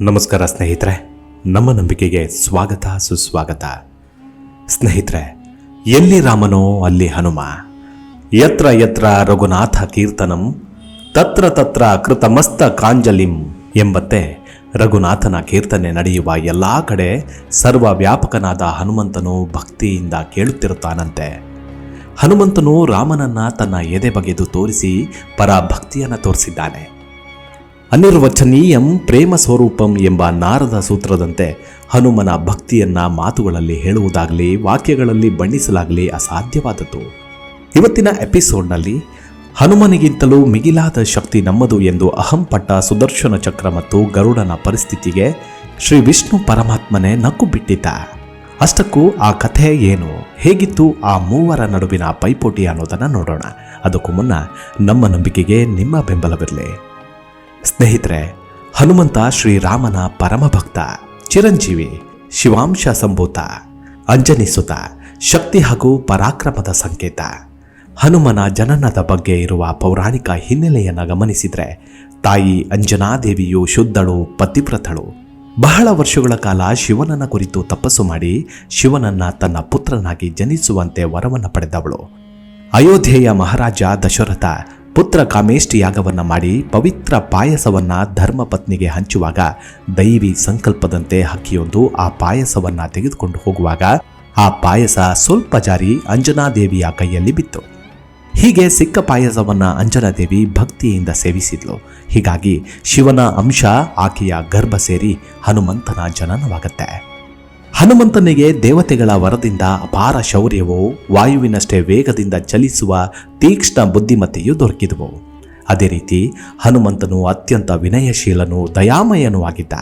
ನಮಸ್ಕಾರ ಸ್ನೇಹಿತರೆ, ನಮ್ಮ ನಂಬಿಕೆಗೆ ಸ್ವಾಗತ, ಸುಸ್ವಾಗತ. ಸ್ನೇಹಿತರೆ, ಎಲ್ಲಿ ರಾಮನೋ ಅಲ್ಲಿ ಹನುಮ. ಯತ್ರ ಯತ್ರ ರಘುನಾಥ ಕೀರ್ತನಂ, ತತ್ರ ತತ್ರ ಕೃತಮಸ್ತ ಕಾಂಜಲಿಂ ಎಂಬತ್ತೆ ರಘುನಾಥನ ಕೀರ್ತನೆ ನಡೆಯುವ ಎಲ್ಲ ಕಡೆ ಸರ್ವ ವ್ಯಾಪಕನಾದ ಹನುಮಂತನು ಭಕ್ತಿಯಿಂದ ಕೇಳುತ್ತಿರುತ್ತಾನಂತೆ. ಹನುಮಂತನು ರಾಮನನ್ನ ತನ್ನ ಎದೆ ಬಗೆದು ತೋರಿಸಿ ಪರಭಕ್ತಿಯನ್ನು ತೋರಿಸಿದ್ದಾನೆ. ಅನಿರ್ವಚನೀಯಂ ಪ್ರೇಮ ಸ್ವರೂಪಂ ಎಂಬ ನಾರದ ಸೂತ್ರದಂತೆ ಹನುಮನ ಭಕ್ತಿಯನ್ನ ಮಾತುಗಳಲ್ಲಿ ಹೇಳುವುದಾಗಲಿ, ವಾಕ್ಯಗಳಲ್ಲಿ ಬಣ್ಣಿಸಲಾಗಲಿ ಅಸಾಧ್ಯವಾದದ್ದು. ಇವತ್ತಿನ ಎಪಿಸೋಡ್ನಲ್ಲಿ ಹನುಮನಿಗಿಂತಲೂ ಮಿಗಿಲಾದ ಶಕ್ತಿ ನಮ್ಮದು ಎಂದು ಅಹಂಪಟ್ಟ ಸುದರ್ಶನ ಚಕ್ರ ಮತ್ತು ಗರುಡನ ಪರಿಸ್ಥಿತಿಗೆ ಶ್ರೀ ವಿಷ್ಣು ಪರಮಾತ್ಮನೇ ನಕ್ಕು ಬಿಟ್ಟಿದ್ದ. ಅಷ್ಟಕ್ಕೂ ಆ ಕಥೆ ಏನು, ಹೇಗಿತ್ತು, ಆ ಮೂವರ ನಡುವಿನ ಪೈಪೋಟಿ ಅನ್ನೋದನ್ನು ನೋಡೋಣ. ಅದಕ್ಕೂ ಮುನ್ನ ನಮ್ಮ ನಂಬಿಕೆಗೆ ನಿಮ್ಮ ಬೆಂಬಲವಿರಲಿ. ಸ್ನೇಹಿತರೆ, ಹನುಮಂತ ಶ್ರೀರಾಮನ ಪರಮಭಕ್ತ, ಚಿರಂಜೀವಿ, ಶಿವಾಂಶ ಸಂಭೂತ ಅಂಜನಿಸುತ ಶಕ್ತಿ ಹಾಗೂ ಪರಾಕ್ರಮದ ಸಂಕೇತ. ಹನುಮನ ಜನನದ ಬಗ್ಗೆ ಇರುವ ಪೌರಾಣಿಕ ಹಿನ್ನೆಲೆಯನ್ನು ಗಮನಿಸಿದರೆ, ತಾಯಿ ಅಂಜನಾದೇವಿಯು ಶುದ್ಧಳು, ಪತಿವ್ರತಳು. ಬಹಳ ವರ್ಷಗಳ ಕಾಲ ಶಿವನನ್ನ ಕುರಿತು ತಪಸ್ಸು ಮಾಡಿ ಶಿವನನ್ನ ತನ್ನ ಪುತ್ರನಾಗಿ ಜನಿಸುವಂತೆ ವರವನ್ನು ಪಡೆದವಳು. ಅಯೋಧ್ಯೆಯ ಮಹಾರಾಜ ದಶರಥ ಪುತ್ರ ಕಾಮೇಷ್ಠಿ ಯಾಗವನ್ನ ಮಾಡಿ ಪವಿತ್ರ ಪಾಯಸವನ್ನು ಧರ್ಮಪತ್ನಿಗೆ ಹಂಚುವಾಗ ದೈವಿ ಸಂಕಲ್ಪದಂತೆ ಹಕ್ಕಿಯೊಂದು ಆ ಪಾಯಸವನ್ನು ತೆಗೆದುಕೊಂಡು ಹೋಗುವಾಗ ಆ ಪಾಯಸ ಸ್ವಲ್ಪ ಜಾರಿ ಅಂಜನಾದೇವಿಯ ಕೈಯಲ್ಲಿ ಬಿತ್ತು. ಹೀಗೆ ಸಿಕ್ಕ ಪಾಯಸವನ್ನ ಅಂಜನಾದೇವಿ ಭಕ್ತಿಯಿಂದ ಸೇವಿಸಿದ್ಲು. ಹೀಗಾಗಿ ಶಿವನ ಅಂಶ ಆಕೆಯ ಗರ್ಭ ಸೇರಿ ಹನುಮಂತನ ಜನನವಾಗತ್ತೆ. ಹನುಮಂತನಿಗೆ ದೇವತೆಗಳ ವರದಿಂದ ಅಪಾರ ಶೌರ್ಯವು ವಾಯುವಿನಷ್ಟೇ ವೇಗದಿಂದ ಚಲಿಸುವ ತೀಕ್ಷ್ಣ ಬುದ್ಧಿಮತ್ತೆಯು ದೊರಕಿದವು. ಅದೇ ರೀತಿ ಹನುಮಂತನು ಅತ್ಯಂತ ವಿನಯಶೀಲನು ದಯಾಮಯನೂ ಆಗಿದ್ದ.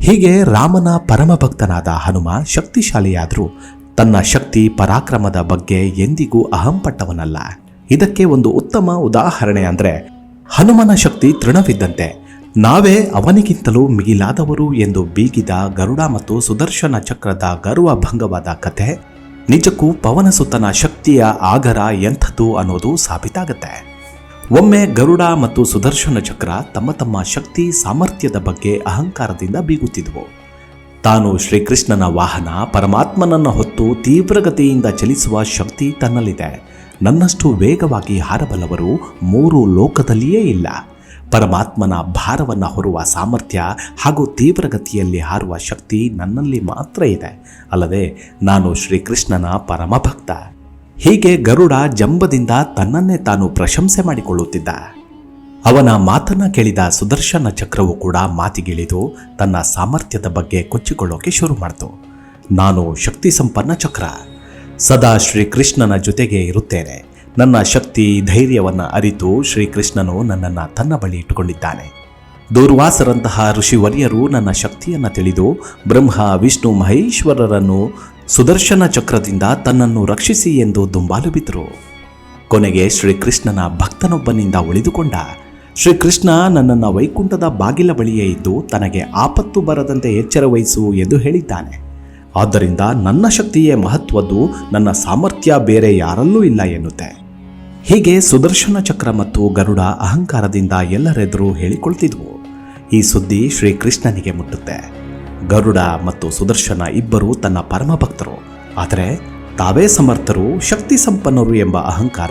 ಹೀಗೆ ರಾಮನ ಪರಮಭಕ್ತನಾದ ಹನುಮ ಶಕ್ತಿಶಾಲಿಯಾದರೂ ತನ್ನ ಶಕ್ತಿ ಪರಾಕ್ರಮದ ಬಗ್ಗೆ ಎಂದಿಗೂ ಅಹಂಪಟ್ಟವನಲ್ಲ. ಇದಕ್ಕೆ ಒಂದು ಉತ್ತಮ ಉದಾಹರಣೆ ಅಂದರೆ ಹನುಮನ ಶಕ್ತಿ ತೃಣವಿದ್ದಂತೆ ನಾವೇ ಅವನಿಗಿಂತಲೂ ಮಿಗಿಲಾದವರು ಎಂದು ಬೀಗಿದ ಗರುಡ ಮತ್ತು ಸುದರ್ಶನ ಚಕ್ರದ ಗರ್ವ ಭಂಗವಾದ ಕಥೆ ನಿಜಕ್ಕೂ ಪವನ ಸುತ್ತನ ಶಕ್ತಿಯ ಆಗರ ಎಂಥದ್ದು ಅನ್ನೋದು ಸಾಬೀತಾಗತ್ತೆ. ಒಮ್ಮೆ ಗರುಡ ಮತ್ತು ಸುದರ್ಶನ ಚಕ್ರ ತಮ್ಮ ತಮ್ಮ ಶಕ್ತಿ ಸಾಮರ್ಥ್ಯದ ಬಗ್ಗೆ ಅಹಂಕಾರದಿಂದ ಬೀಗುತ್ತಿದ್ವು. ತಾನು ಶ್ರೀಕೃಷ್ಣನ ವಾಹನ ಪರಮಾತ್ಮನನ್ನ ಹೊತ್ತು ತೀವ್ರಗತಿಯಿಂದ ಚಲಿಸುವ ಶಕ್ತಿ ತನ್ನಲ್ಲಿದೆ. ನನ್ನಷ್ಟು ವೇಗವಾಗಿ ಹಾರಬಲ್ಲವರು ಮೂರು ಲೋಕದಲ್ಲಿಯೇ ಇಲ್ಲ. ಪರಮಾತ್ಮನ ಭಾರವನ್ನು ಹೊರುವ ಸಾಮರ್ಥ್ಯ ಹಾಗೂ ತೀವ್ರಗತಿಯಲ್ಲಿ ಹಾರುವ ಶಕ್ತಿ ನನ್ನಲ್ಲಿ ಮಾತ್ರ ಇದೆ. ಅಲ್ಲದೆ ನಾನು ಶ್ರೀಕೃಷ್ಣನ ಪರಮಭಕ್ತ. ಹೀಗೆ ಗರುಡ ಜಂಬದಿಂದ ತನ್ನನ್ನೇ ತಾನು ಪ್ರಶಂಸೆ ಮಾಡಿಕೊಳ್ಳುತ್ತಿದ್ದ. ಅವನ ಮಾತನ್ನ ಕೇಳಿದ ಸುದರ್ಶನ ಚಕ್ರವು ಕೂಡ ಮಾತಿಗಿಳಿದು ತನ್ನ ಸಾಮರ್ಥ್ಯದ ಬಗ್ಗೆ ಕೊಚ್ಚಿಕೊಳ್ಳೋಕೆ ಶುರು ಮಾಡಿತು. ನಾನು ಶಕ್ತಿ ಸಂಪನ್ನ ಚಕ್ರ. ಸದಾ ಶ್ರೀಕೃಷ್ಣನ ಜೊತೆಗೆ ಇರುತ್ತೇನೆ. ನನ್ನ ಶಕ್ತಿ ಧೈರ್ಯವನ್ನು ಅರಿತು ಶ್ರೀಕೃಷ್ಣನು ನನ್ನನ್ನು ತನ್ನ ಬಳಿ ಇಟ್ಟುಕೊಂಡಿದ್ದಾನೆ. ದೂರ್ವಾಸರಂತಹ ಋಷಿವರ್ಯರು ನನ್ನ ಶಕ್ತಿಯನ್ನು ತಿಳಿದು ಬ್ರಹ್ಮ, ವಿಷ್ಣು, ಮಹೇಶ್ವರರನ್ನು ಸುದರ್ಶನ ಚಕ್ರದಿಂದ ತನ್ನನ್ನು ರಕ್ಷಿಸಿ ಎಂದು ದುಂಬಾಲು ಬಿದ್ದರು ಕೊನೆಗೆ ಶ್ರೀಕೃಷ್ಣನ ಭಕ್ತನೊಬ್ಬನಿಂದ ಉಳಿದುಕೊಂಡ. ಶ್ರೀಕೃಷ್ಣ ನನ್ನನ್ನು ವೈಕುಂಠದ ಬಾಗಿಲ ಬಳಿಯೇ ಇದ್ದು ತನಗೆ ಆಪತ್ತು ಬರದಂತೆ ಎಚ್ಚರ ವಹಿಸು ಎಂದು ಹೇಳಿದ್ದಾನೆ. ಆದ್ದರಿಂದ ನನ್ನ ಶಕ್ತಿಯೇ ಮಹತ್ವದ್ದು, ನನ್ನ ಸಾಮರ್ಥ್ಯ ಬೇರೆ ಯಾರಲ್ಲೂ ಇಲ್ಲ ಎನ್ನುತ್ತೆ. ಹೀಗೆ ಸುದರ್ಶನ ಚಕ್ರ ಮತ್ತು ಗರುಡ ಅಹಂಕಾರದಿಂದ ಎಲ್ಲರೆದುರು ಹೇಳಿಕೊಳ್ತಿದ್ವು. ಈ ಸುದ್ದಿ ಶ್ರೀಕೃಷ್ಣನಿಗೆ ಮುಟ್ಟುತ್ತೆ. ಗರುಡ ಮತ್ತು ಸುದರ್ಶನ ಇಬ್ಬರು ತನ್ನ ಪರಮ ಭಕ್ತರು ಆದರೆ ತಾವೇ ಸಮರ್ಥರು, ಶಕ್ತಿ ಸಂಪನ್ನರು ಎಂಬ ಅಹಂಕಾರ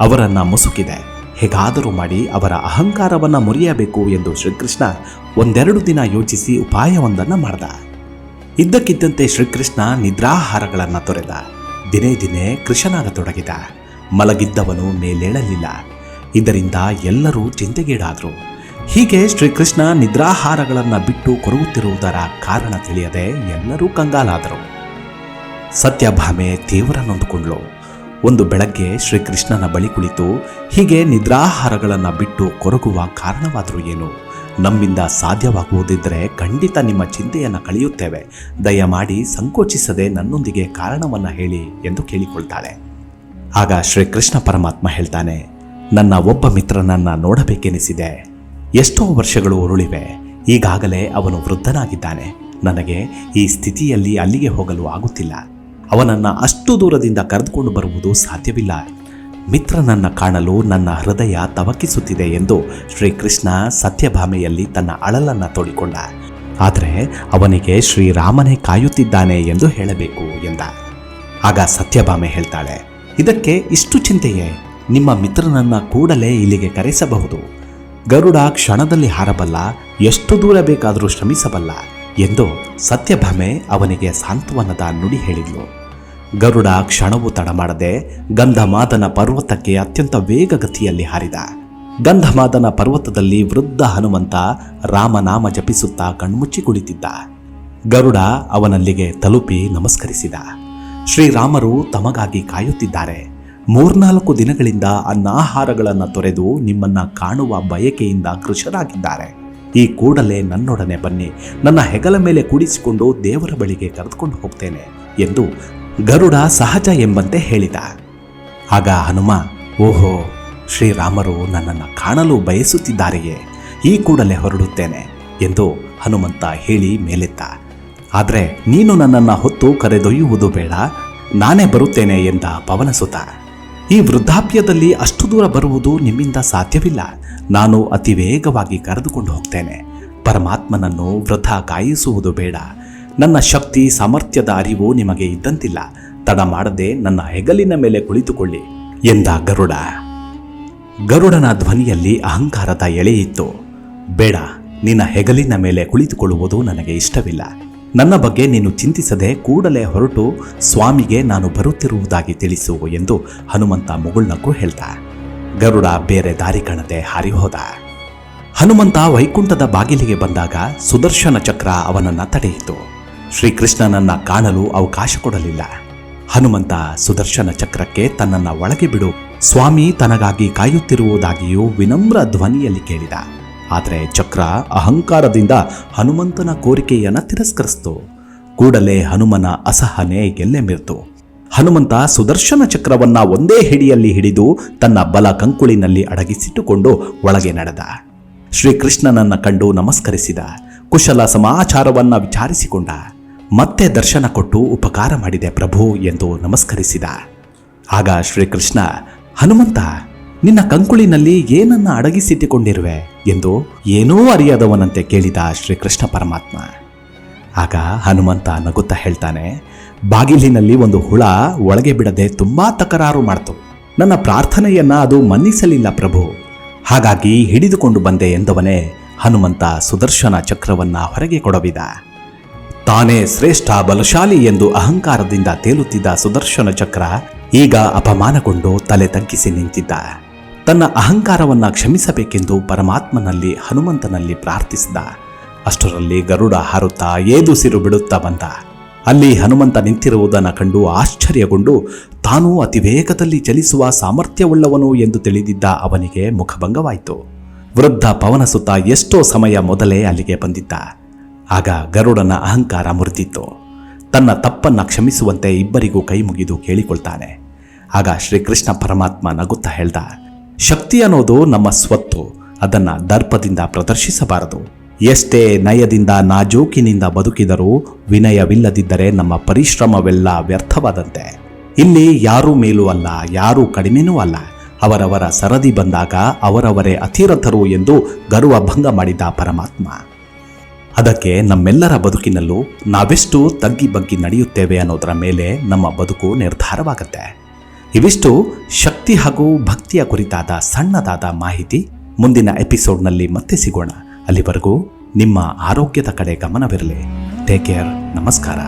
ಅವರನ್ನ ಮುಸುಕಿದೆ. ಹೇಗಾದರೂ ಮಾಡಿ ಅವರ ಅಹಂಕಾರವನ್ನ ಮುರಿಯಬೇಕು ಎಂದು ಶ್ರೀಕೃಷ್ಣ ಒಂದೆರಡು ದಿನ ಯೋಚಿಸಿ ಉಪಾಯವೊಂದನ್ನು ಮಾಡ್ದ. ಇದ್ದಕ್ಕಿದ್ದಂತೆ ಶ್ರೀಕೃಷ್ಣ ನಿದ್ರಾಹಾರಗಳನ್ನು ತೊರೆದ. ದಿನೇ ದಿನೇ ಕೃಶನಾಗತೊಡಗಿದ ಮಲಗಿದ್ದವನು ಮೇಲೇಳಲಿಲ್ಲ. ಇದರಿಂದ ಎಲ್ಲರೂ ಚಿಂತೆಗೀಡಾದರು. ಹೀಗೆ ಶ್ರೀಕೃಷ್ಣ ನಿದ್ರಾಹಾರಗಳನ್ನು ಬಿಟ್ಟು ಕೊರಗುತ್ತಿರುವುದರ ಕಾರಣ ತಿಳಿಯದೆ ಎಲ್ಲರೂ ಕಂಗಾಲಾದರು. ಸತ್ಯಭಾಮೆ ತೀವ್ರ ನೊಂದುಕೊಂಡ್ಳು ಒಂದು ಬೆಳಗ್ಗೆ ಶ್ರೀಕೃಷ್ಣನ ಬಳಿ ಕುಳಿತು ಹೀಗೆ ನಿದ್ರಾಹಾರಗಳನ್ನು ಬಿಟ್ಟು ಕೊರಗುವ ಕಾರಣವಾದರೂ ಏನು? ನಮ್ಮಿಂದ ಸಾಧ್ಯವಾಗುವುದಿದ್ದರೆ ಖಂಡಿತ ನಿಮ್ಮ ಚಿಂತೆಯನ್ನು ಕಳೆಯುತ್ತೇವೆ. ದಯಮಾಡಿ ಸಂಕೋಚಿಸದೆ ನನ್ನೊಂದಿಗೆ ಕಾರಣವನ್ನು ಹೇಳಿ ಎಂದು ಕೇಳಿಕೊಳ್ತಾಳೆ. ಆಗ ಶ್ರೀಕೃಷ್ಣ ಪರಮಾತ್ಮ ಹೇಳ್ತಾನೆ, ನನ್ನ ಒಬ್ಬ ಮಿತ್ರನನ್ನ ನೋಡಬೇಕೆನಿಸಿದೆ. ಎಷ್ಟೋ ವರ್ಷಗಳು ಉರುಳಿವೆ. ಈಗಾಗಲೇ ಅವನು ವೃದ್ಧನಾಗಿದ್ದಾನೆ. ನನಗೆ ಈ ಸ್ಥಿತಿಯಲ್ಲಿ ಅಲ್ಲಿಗೆ ಹೋಗಲು ಆಗುತ್ತಿಲ್ಲ. ಅವನನ್ನು ಅಷ್ಟು ದೂರದಿಂದ ಕರೆದುಕೊಂಡು ಬರುವುದು ಸಾಧ್ಯವಿಲ್ಲ. ಮಿತ್ರನನ್ನ ಕಾಣಲು ನನ್ನ ಹೃದಯ ತವಕಿಸುತ್ತಿದೆ ಎಂದು ಶ್ರೀಕೃಷ್ಣ ಸತ್ಯಭಾಮೆಯಲ್ಲಿ ತನ್ನ ಅಳಲನ್ನ ತೋಡಿಕೊಂಡ. ಆದರೆ ಅವನಿಗೆ ಶ್ರೀರಾಮನೇ ಕಾಯುತ್ತಿದ್ದಾನೆ ಎಂದು ಹೇಳಬೇಕು ಎಂದ. ಆಗ ಸತ್ಯಭಾಮೆ ಹೇಳ್ತಾಳೆ, ಇದಕ್ಕೆ ಇಷ್ಟು ಚಿಂತೆಯೇ? ನಿಮ್ಮ ಮಿತ್ರನನ್ನ ಕೂಡಲೇ ಇಲ್ಲಿಗೆ ಕರೆಸಬಹುದು. ಗರುಡ ಕ್ಷಣದಲ್ಲಿ ಹಾರಬಲ್ಲ, ಎಷ್ಟು ದೂರ ಬೇಕಾದರೂ ಶ್ರಮಿಸಬಲ್ಲ ಎಂದು ಸತ್ಯಭಾಮೆ ಅವನಿಗೆ ಸಾಂತ್ವನದ ನುಡಿ ಹೇಳಿದ್ಲು. ಗರುಡ ಕ್ಷಣವೂ ತಡ ಮಾಡದೆ ಗಂಧಮಾದನ ಪರ್ವತಕ್ಕೆ ಅತ್ಯಂತ ವೇಗಗತಿಯಲ್ಲಿ ಹಾರಿದ. ಗಂಧಮಾದನ ಪರ್ವತದಲ್ಲಿ ವೃದ್ಧ ಹನುಮಂತ ರಾಮನಾಮ ಜಪಿಸುತ್ತಾ ಕಣ್ಮುಚ್ಚಿ ಕುಳಿತಿದ್ದ. ಗರುಡ ಅವನಲ್ಲಿಗೆ ತಲುಪಿ ನಮಸ್ಕರಿಸಿದ. ಶ್ರೀರಾಮರು ತಮಗಾಗಿ ಕಾಯುತ್ತಿದ್ದಾರೆ. ಮೂರ್ನಾಲ್ಕು ದಿನಗಳಿಂದ ಅನ್ನಾಹಾರಗಳನ್ನು ತೊರೆದು ನಿಮ್ಮನ್ನ ಕಾಣುವ ಬಯಕೆಯಿಂದ ಕೃಷರಾಗಿದ್ದಾರೆ. ಈ ಕೂಡಲೇ ನನ್ನೊಡನೆ ಬನ್ನಿ. ನನ್ನ ಹೆಗಲ ಮೇಲೆ ಕೂಡಿಸಿಕೊಂಡು ದೇವರ ಬಳಿಗೆ ಕರೆದುಕೊಂಡು ಹೋಗ್ತೇನೆ ಎಂದು ಗರುಡ ಸಹಜ ಎಂಬಂತೆ ಹೇಳಿದ. ಆಗ ಹನುಮ, ಓಹೋ, ಶ್ರೀರಾಮರು ನನ್ನನ್ನು ಕಾಣಲು ಬಯಸುತ್ತಿದ್ದಾರೆಯೇ, ಈ ಕೂಡಲೇ ಹೊರಡುತ್ತೇನೆ ಎಂದು ಹನುಮಂತ ಹೇಳಿ ಮೇಲೆತ್ತ. ಆದರೆ ನೀನು ನನ್ನನ್ನು ಹೊತ್ತು ಕರೆದೊಯ್ಯುವುದು ಬೇಡ, ನಾನೇ ಬರುತ್ತೇನೆ ಎಂದ ಪವನಸುತ. ಈ ವೃದ್ಧಾಪ್ಯದಲ್ಲಿ ಅಷ್ಟು ದೂರ ಬರುವುದು ನಿಮ್ಮಿಂದ ಸಾಧ್ಯವಿಲ್ಲ, ನಾನು ಅತಿ ವೇಗವಾಗಿ ಕರೆದುಕೊಂಡು ಹೋಗ್ತೇನೆ. ಪರಮಾತ್ಮನನ್ನು ವೃಥ ಕಾಯಿಸುವುದು ಬೇಡ. ನನ್ನ ಶಕ್ತಿ ಸಾಮರ್ಥ್ಯದ ಅರಿವು ನಿಮಗೆ ಇದ್ದಂತಿಲ್ಲ. ತಡ ಮಾಡದೆ ನನ್ನ ಹೆಗಲಿನ ಮೇಲೆ ಕುಳಿತುಕೊಳ್ಳಿ, ಎಂದ ಗರುಡ. ಗರುಡನ ಧ್ವನಿಯಲ್ಲಿ ಅಹಂಕಾರದ ಎಳೆಯಿತ್ತು ಬೇಡ, ನಿನ್ನ ಹೆಗಲಿನ ಮೇಲೆ ಕುಳಿತುಕೊಳ್ಳುವುದು ನನಗೆ ಇಷ್ಟವಿಲ್ಲ. ನನ್ನ ಬಗ್ಗೆ ನೀನು ಚಿಂತಿಸದೆ ಕೂಡಲೇ ಹೊರಟು ಸ್ವಾಮಿಗೆ ನಾನು ಬರುತ್ತಿರುವುದಾಗಿ ತಿಳಿಸು ಎಂದು ಹನುಮಂತ ಮುಗುಳ್ನಕ್ಕೂ ಹೇಳ್ದ. ಗರುಡ ಬೇರೆ ದಾರಿ ಕಾಣದೆ ಹಾರಿಹೋದ. ಹನುಮಂತ ವೈಕುಂಠದ ಬಾಗಿಲಿಗೆ ಬಂದಾಗ ಸುದರ್ಶನ ಚಕ್ರ ಅವನನ್ನ ತಡೆಯಿತು. ಶ್ರೀಕೃಷ್ಣನನ್ನ ಕಾಣಲು ಅವಕಾಶ ಕೊಡಲಿಲ್ಲ. ಹನುಮಂತ ಸುದರ್ಶನ ಚಕ್ರಕ್ಕೆ ತನ್ನನ್ನ ಒಳಗೆ ಬಿಡು. ಸ್ವಾಮಿ ತನಗಾಗಿ ಕಾಯುತ್ತಿರುವುದಾಗಿಯೂ ವಿನಮ್ರ ಧ್ವನಿಯಲ್ಲಿ ಕೇಳಿದ. ಆದರೆ ಚಕ್ರ ಅಹಂಕಾರದಿಂದ ಹನುಮಂತನ ಕೋರಿಕೆಯನ್ನು ತಿರಸ್ಕರಿಸಿತು. ಕೂಡಲೇ ಹನುಮನ ಅಸಹನೆ ಎಲ್ಲೆ ಮಿರ್ತು ಹನುಮಂತ ಸುದರ್ಶನ ಚಕ್ರವನ್ನ ಒಂದೇ ಹಿಡಿಯಲ್ಲಿ ಹಿಡಿದು ತನ್ನ ಬಲ ಕಂಕುಳಿನಲ್ಲಿ ಅಡಗಿಸಿಟ್ಟುಕೊಂಡು ಒಳಗೆ ನಡೆದ. ಶ್ರೀಕೃಷ್ಣನನ್ನ ಕಂಡು ನಮಸ್ಕರಿಸಿದ. ಕುಶಲ ಸಮಾಚಾರವನ್ನ ವಿಚಾರಿಸಿಕೊಂಡ. ಮತ್ತೆ ದರ್ಶನ ಕೊಟ್ಟು ಉಪಕಾರ ಮಾಡಿದೆ ಪ್ರಭು ಎಂದು ನಮಸ್ಕರಿಸಿದ. ಆಗ ಶ್ರೀಕೃಷ್ಣ, ಹನುಮಂತ, ನಿನ್ನ ಕಂಕುಳಿನಲ್ಲಿ ಏನನ್ನ ಅಡಗಿಸಿಟ್ಟುಕೊಂಡಿರುವೆ ಎಂದು ಏನೂ ಅರಿಯದವನಂತೆ ಕೇಳಿದ ಶ್ರೀಕೃಷ್ಣ ಪರಮಾತ್ಮ. ಆಗ ಹನುಮಂತ ನಗುತ್ತಾ ಹೇಳ್ತಾನೆ, ಬಾಗಿಲಿನಲ್ಲಿ ಒಂದು ಹುಳ ಒಳಗೆ ಬಿಡದೆ ತುಂಬಾ ತಕರಾರು ಮಾಡ್ತು. ನನ್ನ ಪ್ರಾರ್ಥನೆಯನ್ನ ಅದು ಮನ್ನಿಸಲಿಲ್ಲ ಪ್ರಭು. ಹಾಗಾಗಿ ಹಿಡಿದುಕೊಂಡು ಬಂದೆ ಎಂದವನೇ ಹನುಮಂತ ಸುದರ್ಶನ ಚಕ್ರವನ್ನ ಹೊರಗೆ ಕೊಡವಿದ. ತಾನೇ ಶ್ರೇಷ್ಠ ಬಲಶಾಲಿ ಎಂದು ಅಹಂಕಾರದಿಂದ ತೇಲುತ್ತಿದ್ದ ಸುದರ್ಶನ ಚಕ್ರ ಈಗ ಅಪಮಾನಗೊಂಡು ತಲೆ ತಗ್ಗಿಸಿ ನಿಂತಿದ್ದ. ತನ್ನ ಅಹಂಕಾರವನ್ನ ಕ್ಷಮಿಸಬೇಕೆಂದು ಪರಮಾತ್ಮನಲ್ಲಿ ಹನುಮಂತನಲ್ಲಿ ಪ್ರಾರ್ಥಿಸಿದ. ಅಷ್ಟರಲ್ಲಿ ಗರುಡ ಹಾರುತ್ತಾ ಏದುಸಿರು ಬಿಡುತ್ತಾ ಬಂದ. ಅಲ್ಲಿ ಹನುಮಂತ ನಿಂತಿರುವುದನ್ನು ಕಂಡು ಆಶ್ಚರ್ಯಗೊಂಡು ತಾನೂ ಅತಿ ವೇಗದಲ್ಲಿ ಚಲಿಸುವ ಸಾಮರ್ಥ್ಯವುಳ್ಳವನು ಎಂದು ತಿಳಿದಿದ್ದ ಅವನಿಗೆ ಮುಖಭಂಗವಾಯಿತು. ವೃದ್ಧ ಪವನಸುತ್ತ ಎಷ್ಟೋ ಸಮಯ ಮೊದಲೇ ಅಲ್ಲಿಗೆ ಬಂದಿದ್ದ. ಆಗ ಗರುಡನ ಅಹಂಕಾರ ಮುರಿದಿತ್ತು. ತನ್ನ ತಪ್ಪನ್ನು ಕ್ಷಮಿಸುವಂತೆ ಇಬ್ಬರಿಗೂ ಕೈ ಮುಗಿದು ಕೇಳಿಕೊಳ್ತಾನೆ. ಆಗ ಶ್ರೀಕೃಷ್ಣ ಪರಮಾತ್ಮ ನಗುತ್ತಾ ಹೇಳ್ದ, ಶಕ್ತಿ ಅನ್ನೋದು ನಮ್ಮ ಸ್ವತ್ತು. ಅದನ್ನು ದರ್ಪದಿಂದ ಪ್ರದರ್ಶಿಸಬಾರದು. ಎಷ್ಟೇ ನಯದಿಂದ ನಾಜೂಕಿನಿಂದ ಬದುಕಿದರೂ ವಿನಯವಿಲ್ಲದಿದ್ದರೆ ನಮ್ಮ ಪರಿಶ್ರಮವೆಲ್ಲ ವ್ಯರ್ಥವಾದಂತೆ. ಇಲ್ಲಿ ಯಾರೂ ಮೇಲೂ ಅಲ್ಲ, ಯಾರೂ ಕಡಿಮೆನೂ ಅಲ್ಲ. ಅವರವರ ಸರದಿ ಬಂದಾಗ ಅವರವರೇ ಅತಿರಥರು ಎಂದು ಗರ್ವ ಭಂಗ ಮಾಡಿದ ಪರಮಾತ್ಮ. ಅದಕ್ಕೆ ನಮ್ಮೆಲ್ಲರ ಬದುಕಿನಲ್ಲೂ ನಾವೆಷ್ಟು ತಗ್ಗಿ ಬಗ್ಗಿ ನಡೆಯುತ್ತೇವೆ ಅನ್ನೋದರ ಮೇಲೆ ನಮ್ಮ ಬದುಕು ನಿರ್ಧಾರವಾಗುತ್ತೆ. ಇವಿಷ್ಟು ಶಕ್ತಿ ಹಾಗೂ ಭಕ್ತಿಯ ಕುರಿತಾದ ಸಣ್ಣದಾದ ಮಾಹಿತಿ ಮುಂದಿನ ಎಪಿಸೋಡ್ನಲ್ಲಿ ಮತ್ತೆ ಸಿಗೋಣ. ಅಲ್ಲಿವರೆಗೂ ನಿಮ್ಮ ಆರೋಗ್ಯದ ಕಡೆ ಗಮನವಿರಲಿ. Take care. ನಮಸ್ಕಾರ.